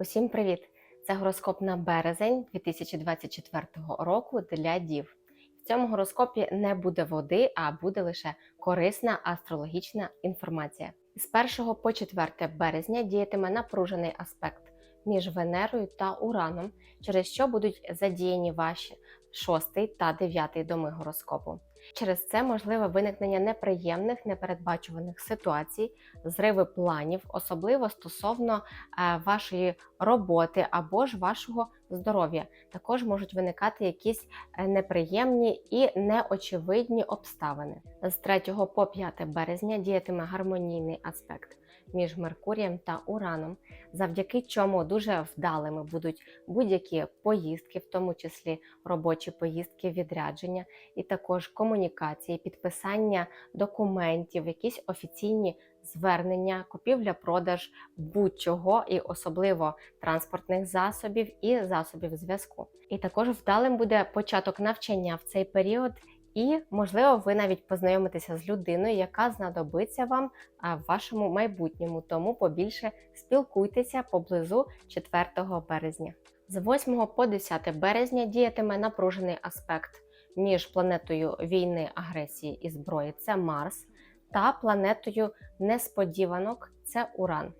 Усім привіт! Це гороскоп на березень 2024 року для дів. В цьому гороскопі не буде води, а буде лише корисна астрологічна інформація. З 1 по 4 березня діятиме напружений аспект між Венерою та Ураном, через що будуть задіяні ваші 6 та 9 доми гороскопу. Через це можливе виникнення неприємних непередбачуваних ситуацій, зриви планів, особливо стосовно е, вашої роботи або ж вашого здоров'я. Також можуть виникати якісь е, неприємні і неочевидні обставини. З 3 по 5 березня діятиме гармонійний аспект між Меркурієм та Ураном, завдяки чому дуже вдалими будуть будь-які поїздки, в тому числі робочі поїздки, відрядження, і також комунікації, підписання документів, якісь офіційні звернення, купівля-продаж будь-чого, і особливо транспортних засобів і засобів зв'язку. І також вдалим буде початок навчання в цей період. І, можливо, ви навіть познайомитеся з людиною, яка знадобиться вам в вашому майбутньому. Тому побільше спілкуйтеся поблизу 4 березня. З 8 по 10 березня діятиме напружений аспект між планетою війни, агресії і зброї це Марс, та планетою несподіванок це Уран.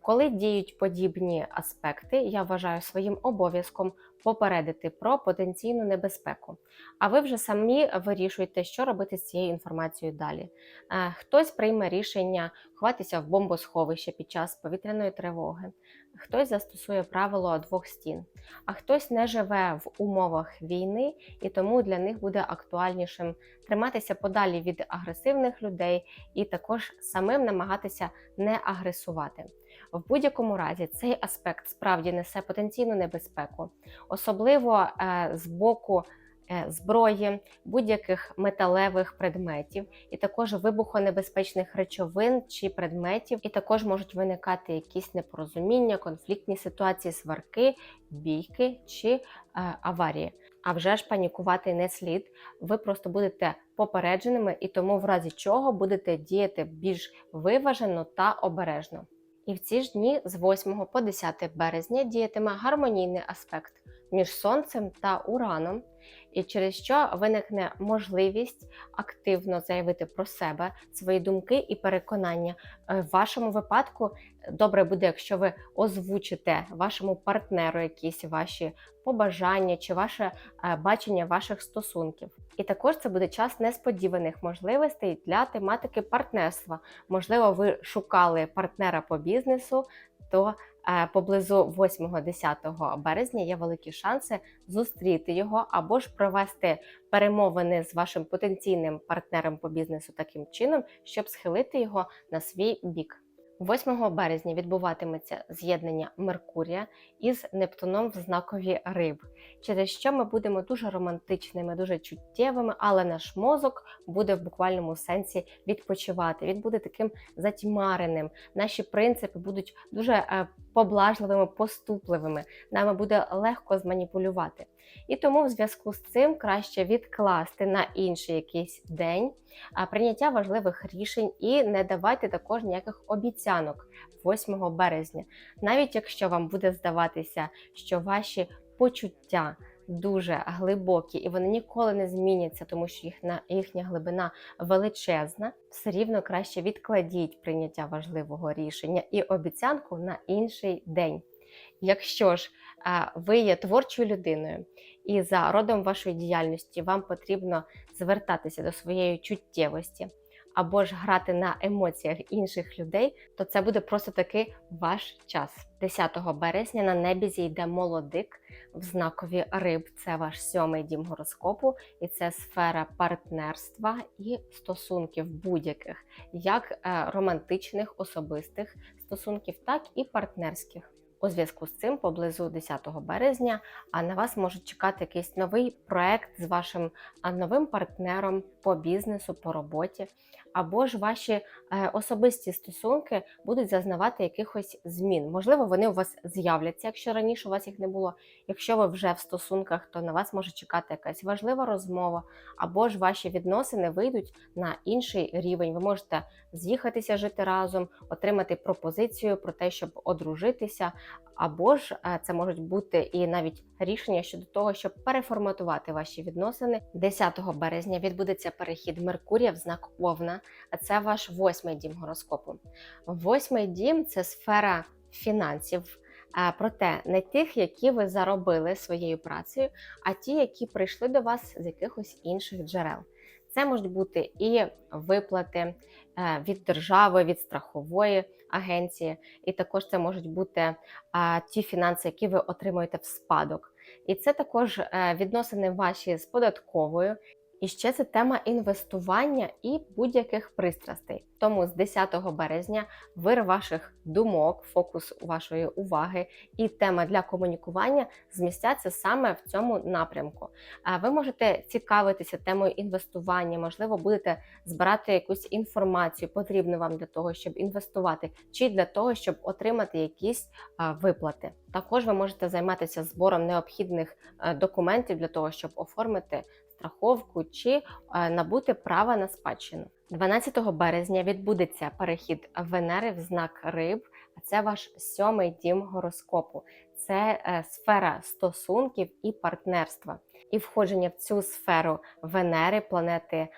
Коли діють подібні аспекти, я вважаю своїм обов'язком попередити про потенційну небезпеку. А ви вже самі вирішуєте, що робити з цією інформацією далі. Е, Хтось прийме рішення ховатися в бомбосховище під час повітряної тривоги, хтось застосує правило двох стін, а хтось не живе в умовах війни, і тому для них буде актуальнішим триматися подалі від агресивних людей і також самим намагатися не агресувати. В будь-якому разі цей аспект справді несе потенційну небезпеку, особливо е, з боку е, зброї, будь-яких металевих предметів, і також вибухонебезпечних речовин чи предметів, і також можуть виникати якісь непорозуміння, конфліктні ситуації, сварки, бійки чи е, аварії. А вже ж панікувати не слід. Ви просто будете попередженими і тому, в разі чого будете діяти більш виважено та обережно. І в ці ж дні з 8 по 10 березня діятиме гармонійний аспект між Сонцем та Ураном, і через що виникне можливість активно заявити про себе, свої думки і переконання. Е, В вашому випадку добре буде, якщо ви озвучите вашому партнеру якісь ваші побажання чи ваше е, бачення ваших стосунків. І також це буде час несподіваних можливостей для тематики партнерства. Можливо, ви шукали партнера по бізнесу, то поблизу 8-10 березня є великі шанси зустріти його або ж провести перемовини з вашим потенційним партнером по бізнесу таким чином, щоб схилити його на свій бік. 8 березня відбуватиметься з'єднання Меркурія із Нептуном в знакові риб, через що ми будемо дуже романтичними, дуже чуттєвими, але наш мозок буде в буквальному сенсі відпочивати. Він буде таким затьмареним. Наші принципи будуть дуже е, поблажливими, поступливими. Нами буде легко зманіпулювати. І тому в зв'язку з цим краще відкласти на інший якийсь день прийняття важливих рішень і не давайте також ніяких обіцянок 8 березня. Навіть якщо вам буде здаватися, що ваші почуття дуже глибокі і вони ніколи не зміняться, тому що їхня, їхня глибина величезна, все рівно краще відкладіть прийняття важливого рішення і обіцянку на інший день. Якщо ж ви є творчою людиною, і за родом вашої діяльності вам потрібно звертатися до своєї чуттєвості або ж грати на емоціях інших людей, то це буде просто таки ваш час. 10 березня на небі зійде молодик в знакові риб. Це ваш сьомий дім гороскопу, і це сфера партнерства і стосунків будь-яких, як е, романтичних, особистих стосунків, так і партнерських. У зв'язку з цим, поблизу 10 березня, а на вас може чекати якийсь новий проект з вашим новим партнером по бізнесу, по роботі, або ж ваші е, особисті стосунки будуть зазнавати якихось змін. Можливо, вони у вас з'являться, якщо раніше у вас їх не було. Якщо ви вже в стосунках, то на вас може чекати якась важлива розмова, або ж ваші відносини вийдуть на інший рівень. Ви можете з'їхатися жити разом, отримати пропозицію про те, щоб одружитися Або ж е, це можуть бути і навіть рішення щодо того, щоб переформатувати ваші відносини. 10 березня відбудеться перехід Меркурія в знак Овна, а це ваш восьмий дім гороскопу. Восьмий дім це сфера фінансів. е, Проте не тих, які ви заробили своєю працею, а ті, які прийшли до вас з якихось інших джерел. Це можуть бути і виплати е, від держави, від страхової агенції, і також це можуть бути а, ті фінанси, які ви отримуєте в спадок. І це також е, відносини ваші з податковою. І ще це тема інвестування і будь-яких пристрастей. Тому з 10 березня вир ваших думок, фокус вашої уваги і тема для комунікування змістяться саме в цьому напрямку. Ви можете цікавитися темою інвестування, можливо, будете збирати якусь інформацію, потрібну вам для того, щоб інвестувати, чи для того, щоб отримати якісь виплати. Також ви можете займатися збором необхідних е, документів для того, щоб оформити страховку чи е, набути права на спадщину. 12 березня відбудеться перехід Венери в знак Риб, а це ваш сьомий дім гороскопу. Це е, сфера стосунків і партнерства. І входження в цю сферу Венери, планети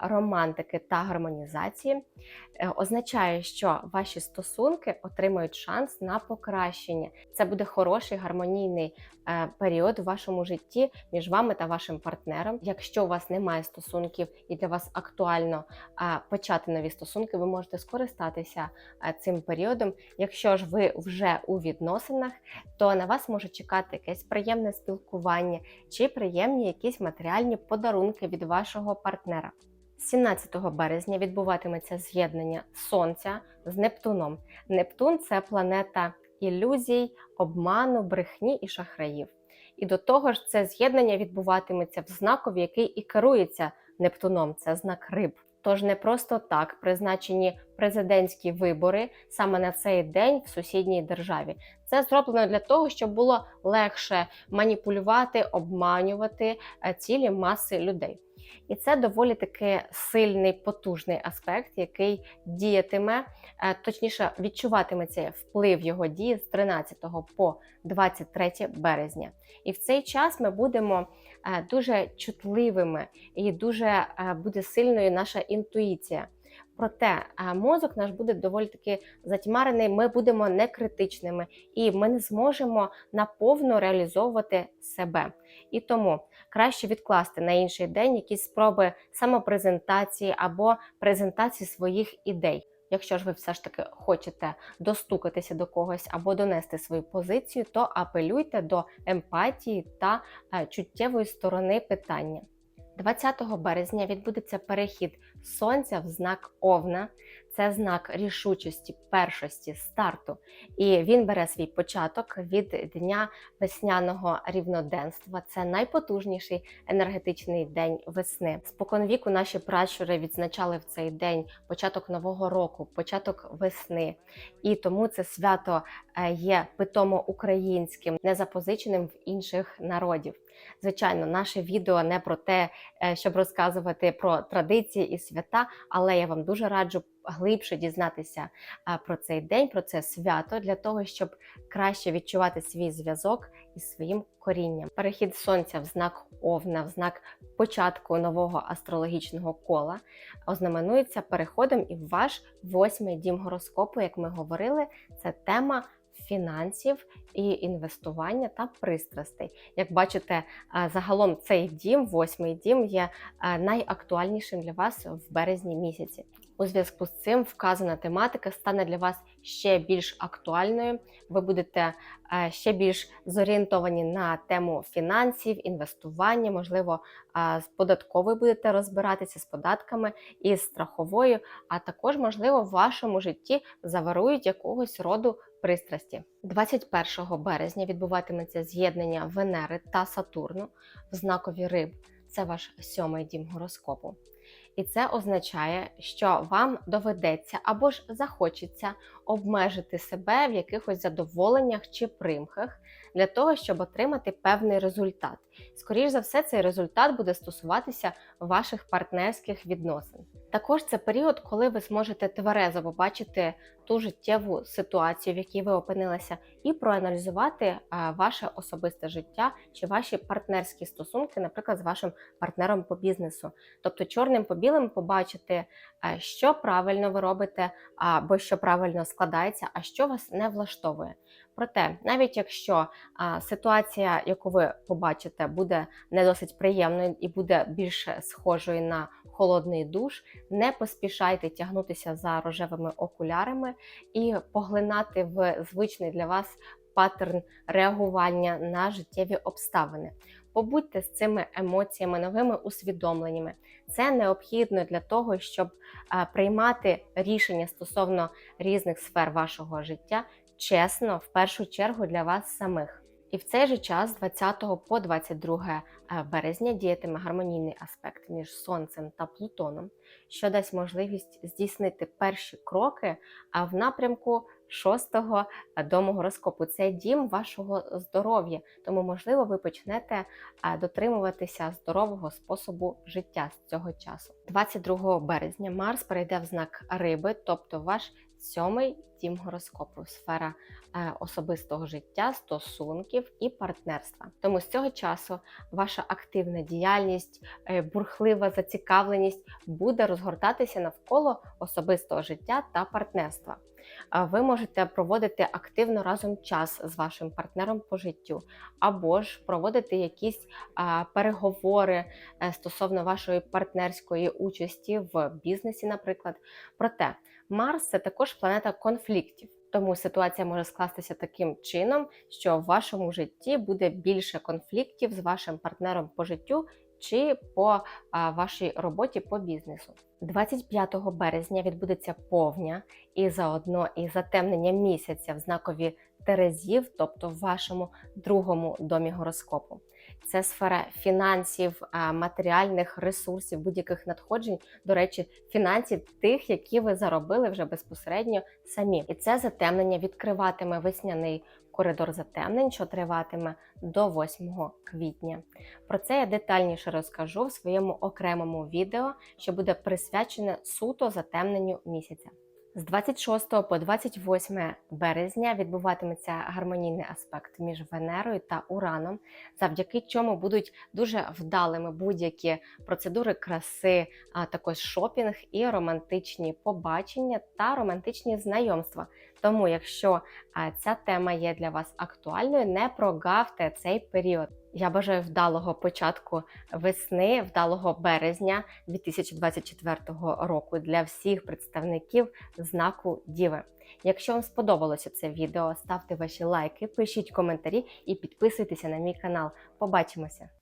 романтики та гармонізації, е, означає, що ваші стосунки отримають шанс на покращення. Це буде хороший гармонійний е, період у вашому житті між вами та вашим партнером. Якщо у вас немає стосунків і для вас актуально е, почати нові стосунки, ви можете скористатися цим періодом. Якщо ж ви вже у відносинах, то на вас може чекати якесь приємне спілкування чи приємні якісь матеріальні подарунки від вашого партнера. 17 березня відбуватиметься з'єднання Сонця з Нептуном. Нептун це планета ілюзій, обману, брехні і шахраїв. І до того ж, це з'єднання відбуватиметься в знакові, який і керується Нептуном, це знак риб. Тож не просто так призначені президентські вибори саме на цей день в сусідній державі. Це зроблено для того, щоб було легше маніпулювати, обманювати е, цілі маси людей. І це доволі таки сильний, потужний аспект, який діятиме, е, точніше, відчуватиметься вплив його дії з 13 по 23 березня. І в цей час ми будемо дуже чутливими і дуже е, буде сильною наша інтуїція. Проте е, мозок наш буде доволі таки затьмарений, ми будемо некритичними і ми не зможемо наповно реалізовувати себе. І тому краще відкласти на інший день якісь спроби самопрезентації або презентації своїх ідей. Якщо ж ви все ж таки хочете достукатися до когось або донести свою позицію, то апелюйте до емпатії та е, чуттєвої сторони питання. 20 березня відбудеться перехід сонця в знак Овна. Це знак рішучості, першості, старту. І він бере свій початок від дня весняного рівноденства. Це найпотужніший енергетичний день весни. Споконвіку наші пращури відзначали в цей день початок нового року, початок весни. І тому це свято е, є питомо українським, не запозиченим в інших народів. Звичайно, наше відео не про те, е, щоб розказувати про традиції і свята, але я вам дуже раджу глибше дізнатися е, про цей день, про це свято, для того, щоб краще відчувати свій зв'язок із своїм корінням. Перехід сонця в знак Овна, в знак початку нового астрологічного кола ознаменується переходом і в ваш восьмий дім гороскопу, як ми говорили, це тема. Фінансів і інвестування та пристрастей. Як бачите, загалом цей дім, восьмий дім, є найактуальнішим для вас в березні місяці. У зв'язку з цим вказана тематика стане для вас ще більш актуальною. Ви будете ще більш зорієнтовані на тему фінансів, інвестування, можливо, з податковою будете розбиратися з податками і з страховою, а також, можливо, в вашому житті заварують якогось роду пристрасті. 21 березня відбуватиметься з'єднання Венери та Сатурну в знакові риб. Це ваш сьомий дім гороскопу. І це означає, що вам доведеться або ж захочеться обмежити себе в якихось задоволеннях чи примхах для того, щоб отримати певний результат. Скоріше за все, цей результат буде стосуватися ваших партнерських відносин. Також це період, коли ви зможете тверезо побачити ту життєву ситуацію, в якій ви опинилися, і проаналізувати ваше особисте життя чи ваші партнерські стосунки, наприклад, з вашим партнером по бізнесу. Тобто, чорним по білим побачити, що правильно ви робите, або що правильно складається, а що вас не влаштовує. Проте, навіть якщо ситуація, яку ви побачите, буде не досить приємною і буде більше схожою на холодний душ, не поспішайте тягнутися за рожевими окулярами і поглинати в звичний для вас паттерн реагування на життєві обставини. Побудьте з цими емоціями, новими усвідомленнями. Це необхідно для того, щоб приймати рішення стосовно різних сфер вашого життя чесно, в першу чергу для вас самих. І в цей же час, з 20 по 22 березня, діятиме гармонійний аспект між Сонцем та Плутоном, що дасть можливість здійснити перші кроки в напрямку шостого дому гороскопу. Це дім вашого здоров'я, тому, можливо, ви почнете дотримуватися здорового способу життя з цього часу. 22 березня Марс перейде в знак риби, тобто ваш сьомий дім гороскопу, сфера е, особистого життя, стосунків і партнерства. Тому з цього часу ваша активна діяльність, е, бурхлива зацікавленість буде розгортатися навколо особистого життя та партнерства. Ви можете проводити активно разом час з вашим партнером по життю, або ж проводити якісь переговори е, стосовно вашої партнерської участі в бізнесі, наприклад. Проте Марс це також планета конфліктів. Тому ситуація може скластися таким чином, що в вашому житті буде більше конфліктів з вашим партнером по життю чи по а, вашій роботі по бізнесу. 25 березня відбудеться повня і заодно і затемнення місяця в знакові Терезів, тобто в вашому другому домі гороскопу. Це сфера фінансів, матеріальних ресурсів, будь-яких надходжень, до речі, фінансів тих, які ви заробили вже безпосередньо самі. І це затемнення відкриватиме весняний коридор затемнень, що триватиме до 8 квітня. Про це я детальніше розкажу в своєму окремому відео, що буде присвячене суто затемненню місяця. З 26 по 28 березня відбуватиметься гармонійний аспект між Венерою та Ураном, завдяки чому будуть дуже вдалими будь-які процедури краси, а також шопінг і романтичні побачення та романтичні знайомства. Тому, якщо ця тема є для вас актуальною, не прогавте цей період. Я бажаю вдалого початку весни, вдалого березня 2024 року для всіх представників знаку Діви. Якщо вам сподобалося це відео, ставте ваші лайки, пишіть коментарі і підписуйтеся на мій канал. Побачимося!